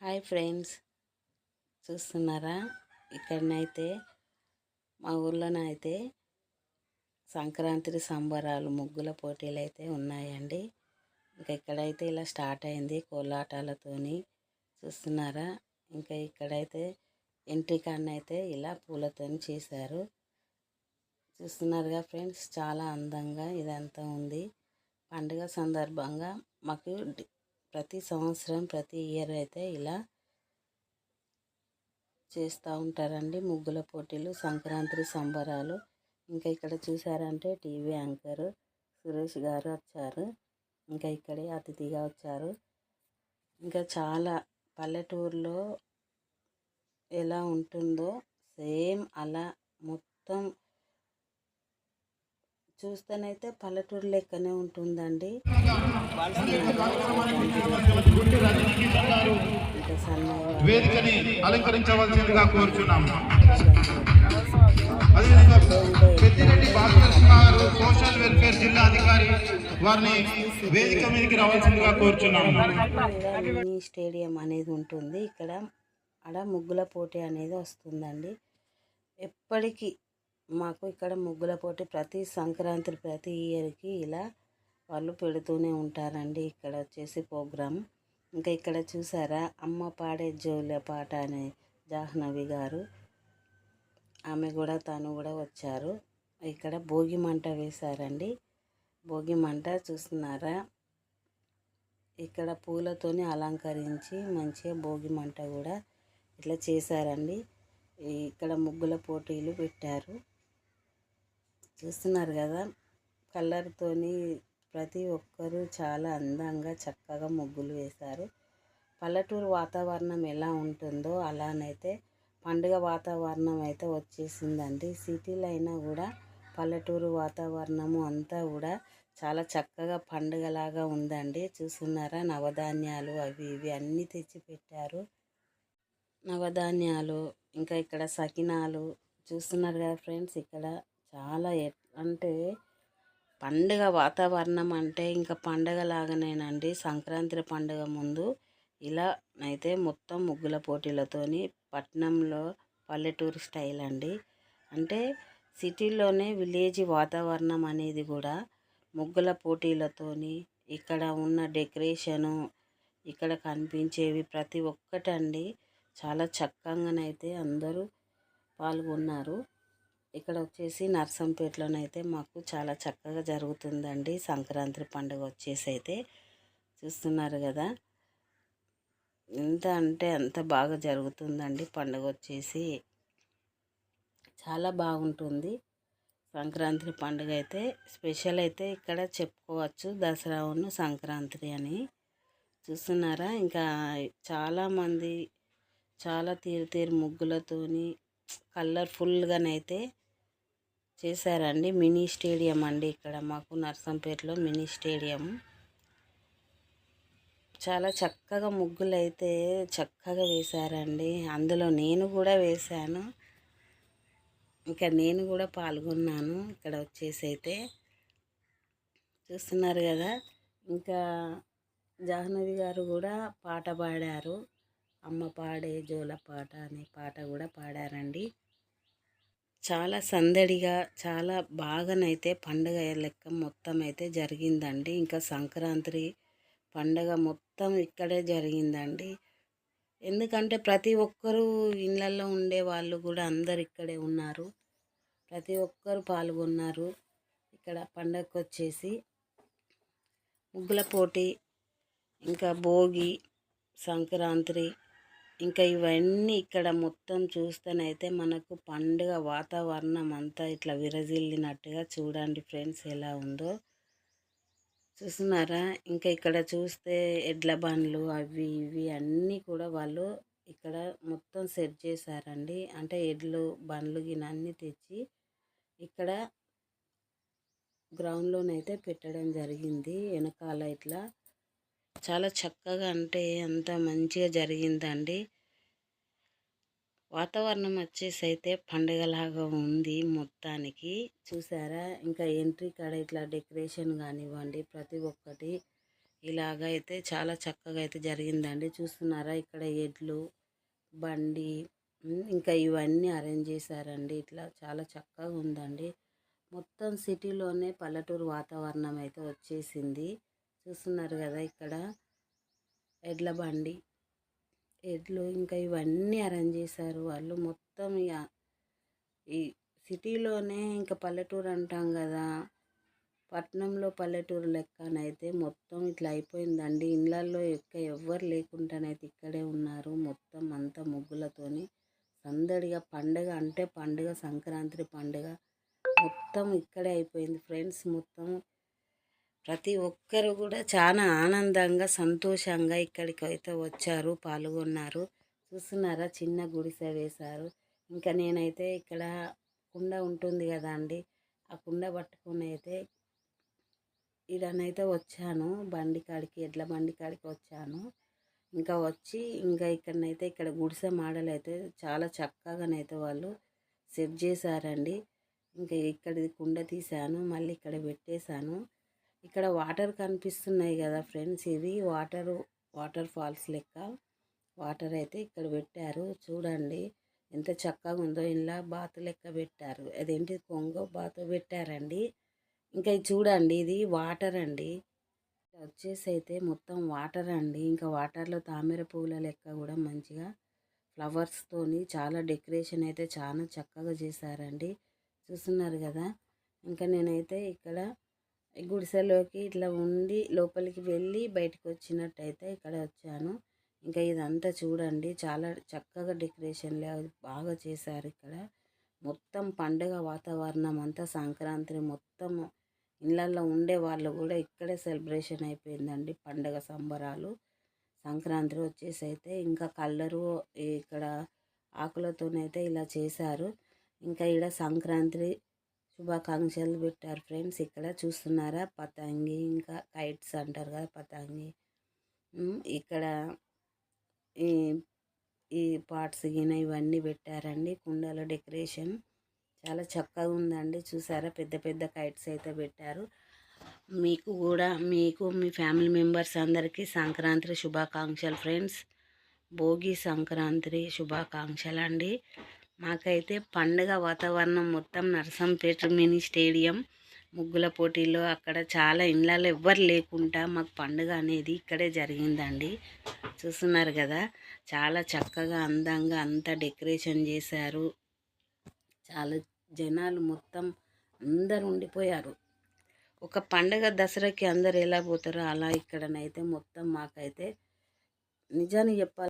Hi friends. చూస్తున్నారా? ఇక్కడనైతే మా ఊర్లోనైతే సంక్రాంతి సంబరాలు ముగ్గుల పోటీలు అయితే ఉన్నాయండి. ఇంకా ఇక్కడైతే ఇలా స్టార్ట్ అయింది కోలాటాలతోని. చూస్తున్నారా? ఇంకా ఇక్కడైతే ఎంట్రీ అయితే ఇలా పూలతోని చేశారు. చూస్తున్నారుగా ఫ్రెండ్స్ చాలా అందంగా ఇదంతా ఉంది. పండుగ సందర్భంగా మాకు ప్రతి సంవత్సరం ప్రతి ఇయర్ అయితే ఇలా చేస్తూ ఉంటారండి. ముగ్గుల పోటీలు సంక్రాంతి సంబరాలు. ఇంకా ఇక్కడ చూసారంటే టీవీ యాంకర్ సురేష్ గారు వచ్చారు. ఇంకా ఇక్కడే అతిథిగా వచ్చారు. ఇంకా చాలా పల్లెటూరులో ఎలా ఉంటుందో సేమ్ అలా మొత్తం చూస్తేనైతే పల్లెటూరు లెక్కనే ఉంటుందండి. వేదికని అలంకరించవలసిందిగా కోరుచున్నాము. అదేవిధంగా పెద్దిరెడ్డి భాగ్యలక్ష్మి గారు సోషల్ వెల్ఫేర్ జిల్లా అధికారి వారిని వేదిక మీదకి రావాల్సిందిగా కోరుచున్నాము. స్టేడియం అనేది ఉంటుంది. ఇక్కడ అడ ముగ్గుల పోటీ అనేది వస్తుందండి. ఎప్పటికీ మాకు ఇక్కడ ముగ్గుల పోటీ ప్రతి సంక్రాంతి ప్రతి ఇయర్కి ఇలా వాళ్ళు పెడుతూనే ఉంటారండి ఇక్కడ వచ్చేసి ప్రోగ్రామ్ ఇంకా ఇక్కడ చూసారా అమ్మ పాడే జోల పాట అనే జాహ్నవి గారు. ఆమె కూడా తను కూడా వచ్చారు. ఇక్కడ భోగి మంట వేశారండి. భోగి మంట చూస్తున్నారా? ఇక్కడ పూలతోని అలంకరించి మంచిగా భోగి మంట కూడా ఇట్లా చేశారండి. ఇక్కడ ముగ్గుల పోటీలు పెట్టారు. చూస్తున్నారు కదా కలర్తోని ప్రతి ఒక్కరూ చాలా అందంగా చక్కగా ముగ్గులు వేశారు. పల్లెటూరు వాతావరణం ఎలా ఉంటుందో అలానైతే పండుగ వాతావరణం అయితే వచ్చేసిందండి. సిటీలో అయినా కూడా పల్లెటూరు వాతావరణము అంతా కూడా చాలా చక్కగా పండుగలాగా ఉందండి. చూస్తున్నారా? నవధాన్యాలు అవి ఇవి అన్నీ తెచ్చిపెట్టారు. నవధాన్యాలు ఇంకా ఇక్కడ సకినాలు చూస్తున్నారు కదా ఫ్రెండ్స్ ఇక్కడ చాలా అంటే పండుగ వాతావరణం అంటే ఇంకా పండగ లాగానేనండి సంక్రాంతి పండుగ ముందు ఇలా అయితే మొత్తం ముగ్గుల పోటీలతోని పట్నంలో పల్లెటూరు స్టైల్ అండి అంటే సిటీలోనే విలేజ్ వాతావరణం అనేది కూడా ముగ్గుల పోటీలతోని ఇక్కడ ఉన్న డెకరేషను ఇక్కడ కనిపించేవి ప్రతి ఒక్కటండి. చాలా చక్కగానైతే అందరూ పాల్గొన్నారు. ఇక్కడ వచ్చేసి నర్సంపేటలోనైతే మాకు చాలా చక్కగా జరుగుతుందండి. సంక్రాంతి పండుగ వచ్చేసి అయితే చూస్తున్నారు కదా. ఎంత అంటే అంత బాగా జరుగుతుందండి పండుగ వచ్చేసి. చాలా బాగుంటుంది. సంక్రాంతి పండుగ అయితే స్పెషల్ అయితే ఇక్కడ చెప్పుకోవచ్చు. దసరాను సంక్రాంతి అని. చూస్తున్నారా? ఇంకా చాలామంది చాలా తీరు తీరు ముగ్గులతోని కలర్ఫుల్గానైతే చేశారండి. మినీ స్టేడియం అండి ఇక్కడ మాకు నర్సంపేటలో మినీ స్టేడియం. చాలా చక్కగా ముగ్గులు అయితే చక్కగా వేశారండి. అందులో నేను కూడా వేశాను. ఇంకా నేను కూడా పాల్గొన్నాను. ఇక్కడ వచ్చేసి అయితే చూస్తున్నారు కదా. ఇంకా జాహ్నవి గారు కూడా పాట పాడారు. అమ్మ పాడే జోల పాట అనే పాట కూడా పాడారండి. చాలా సందడిగా చాలా బాగానైతే పండగ లెక్క మొత్తం అయితే జరిగిందండి. ఇంకా సంక్రాంతి పండగ మొత్తం ఇక్కడే జరిగిందండి. ఎందుకంటే ప్రతి ఒక్కరూ ఇళ్ళల్లో ఉండే వాళ్ళు కూడా అందరు ఇక్కడే ఉన్నారు. ప్రతి ఒక్కరు పాల్గొన్నారు. ఇక్కడ పండగకు వచ్చేసి ముగ్గుల పోటీ ఇంకా భోగి సంక్రాంతి ఇంకా ఇవన్నీ ఇక్కడ మొత్తం చూస్తేనైతే మనకు పండుగ వాతావరణం అంతా ఇట్లా విరజిల్లినట్టుగా చూడండి ఫ్రెండ్స్ ఎలా ఉందో. చూస్తున్నారా? ఇంకా ఇక్కడ చూస్తే ఎడ్ల బండ్లు అవి ఇవి అన్నీ కూడా వాళ్ళు ఇక్కడ మొత్తం సెట్ చేశారండి. అంటే ఎడ్లు బండ్లు గినన్నీ తెచ్చి ఇక్కడ గ్రౌండ్లోనైతే పెట్టడం జరిగింది. వెనకాల ఇట్లా చాలా చక్కగా అంటే అంత మంచిగా జరిగిందండి. వాతావరణం వచ్చేసి అయితే పండగలాగా ఉంది మొత్తానికి. చూసారా? ఇంకా ఎంట్రీ కాడ ఇట్లా డెకరేషన్ కానివ్వండి ప్రతి ఒక్కటి ఇలాగ అయితే చాలా చక్కగా అయితే జరిగిందండి. చూస్తున్నారా? ఇక్కడ ఎడ్లు బండి ఇంకా ఇవన్నీ అరేంజ్ చేశారండి. ఇట్లా చాలా చక్కగా ఉందండి. మొత్తం సిటీలోనే పల్లెటూరు వాతావరణం అయితే వచ్చేసింది. చూస్తున్నారు కదా ఇక్కడ? ఎడ్ల బండి ఎడ్లు ఇంకా ఇవన్నీ అరేంజ్ చేశారు. వాళ్ళు మొత్తం ఇక ఈ సిటీలోనే ఇంకా పల్లెటూరు అంటాం కదా పట్నంలో పల్లెటూరు లెక్కనైతే మొత్తం ఇట్లా అయిపోయిందండి. ఇళ్ళల్లో ఎక్క ఎవ్వరు లేకుండానైతే ఇక్కడే ఉన్నారు. మొత్తం అంతా ముగ్గులతోని సందడిగా పండగ అంటే పండగ సంక్రాంతి పండుగ మొత్తం ఇక్కడే అయిపోయింది. ఫ్రెండ్స్ మొత్తం ప్రతి ఒక్కరు కూడా చాలా ఆనందంగా సంతోషంగా ఇక్కడికి అయితే వచ్చారు పాల్గొన్నారు. చూస్తున్నారా? చిన్న గుడిసె వేశారు. ఇంకా నేనైతే ఇక్కడ కుండ ఉంటుంది కదా అండి. ఆ కుండ పట్టుకొని అయితే ఇడనైతే వచ్చాను. బండి కాడికి ఎడ్ల బండి కాడికి వచ్చాను. ఇంకా వచ్చి ఇంకా ఇక్కడనైతే ఇక్కడ గుడిసె మోడల్ అయితే చాలా చక్కగానైతే వాళ్ళు సెట్ చేశారండి. ఇంకా ఇక్కడిది కుండ తీశాను మళ్ళీ ఇక్కడ పెట్టేశాను. ఇక్కడ వాటర్ కనిపిస్తున్నాయి కదా ఫ్రెండ్స్. ఇది వాటర్ వాటర్ ఫాల్స్ లెక్క. వాటర్ అయితే ఇక్కడ పెట్టారు. చూడండి ఎంత చక్కగా ఉందో. ఇలా బాతు లెక్క పెట్టారు. అదేంటి? కొంగ బాతు పెట్టారండి. ఇంకా ఇది చూడండి ఇది వాటర్ అండి. వచ్చేసి అయితే మొత్తం వాటర్ అండి. ఇంకా వాటర్లో తామర పువ్వుల లెక్క కూడా మంచిగా ఫ్లవర్స్తోని చాలా డెకరేషన్ అయితే చాలా చక్కగా చేశారండి. చూస్తున్నారు కదా? ఇంకా నేనైతే ఇక్కడ గుడిసెలోకి ఇట్లా ఉండి లోపలికి వెళ్ళి బయటకు వచ్చినట్టయితే ఇక్కడ వచ్చాను. ఇంకా ఇదంతా చూడండి చాలా చక్కగా డెకరేషన్లే బాగా చేశారు ఇక్కడ. మొత్తం పండగ వాతావరణం అంతా సంక్రాంతి మొత్తం ఇళ్ళల్లో ఉండే వాళ్ళు కూడా ఇక్కడే సెలబ్రేషన్ అయిపోయిందండి పండగ సంబరాలు. సంక్రాంతి వచ్చేసి అయితే ఇంకా కలరు ఇక్కడ ఆకులతోనైతే ఇలా చేశారు. ఇంకా ఇక్కడ సంక్రాంతి శుభాకాంక్షలు పెట్టారు ఫ్రెండ్స్. ఇక్కడ చూస్తున్నారా? పతంగి ఇంకా కైట్స్ అంటారు కదా పతంగి. ఇక్కడ ఈ ఈ పార్ట్స్ గిన ఇవన్నీ పెట్టారండి. కుండల డెకరేషన్ చాలా చక్కగా ఉందండి. చూసారా? పెద్ద పెద్ద కైట్స్ అయితే పెట్టారు. మీకు కూడా మీకు మీ ఫ్యామిలీ మెంబర్స్ అందరికీ సంక్రాంతి శుభాకాంక్షలు ఫ్రెండ్స్. భోగి సంక్రాంతి శుభాకాంక్షలు అండి మాకైతే పండుగ వాతావరణం మొత్తం నరసంపేట మినీ స్టేడియం. ముగ్గుల పోటీల్లో అక్కడ చాలా ఇళ్ళలో ఎవ్వరు లేకుండా మాకు పండుగ అనేది ఇక్కడే జరిగిందండి. చూస్తున్నారు కదా చాలా చక్కగా అందంగా అంతా డెకరేషన్ చేశారు. చాలా జనాలు మొత్తం అందరు ఉండిపోయారు. ఒక పండగ దసరాకి అందరు ఎలా పోతారో అలా ఇక్కడనైతే మొత్తం మాకైతే నిజాన్ని చెప్పాలి.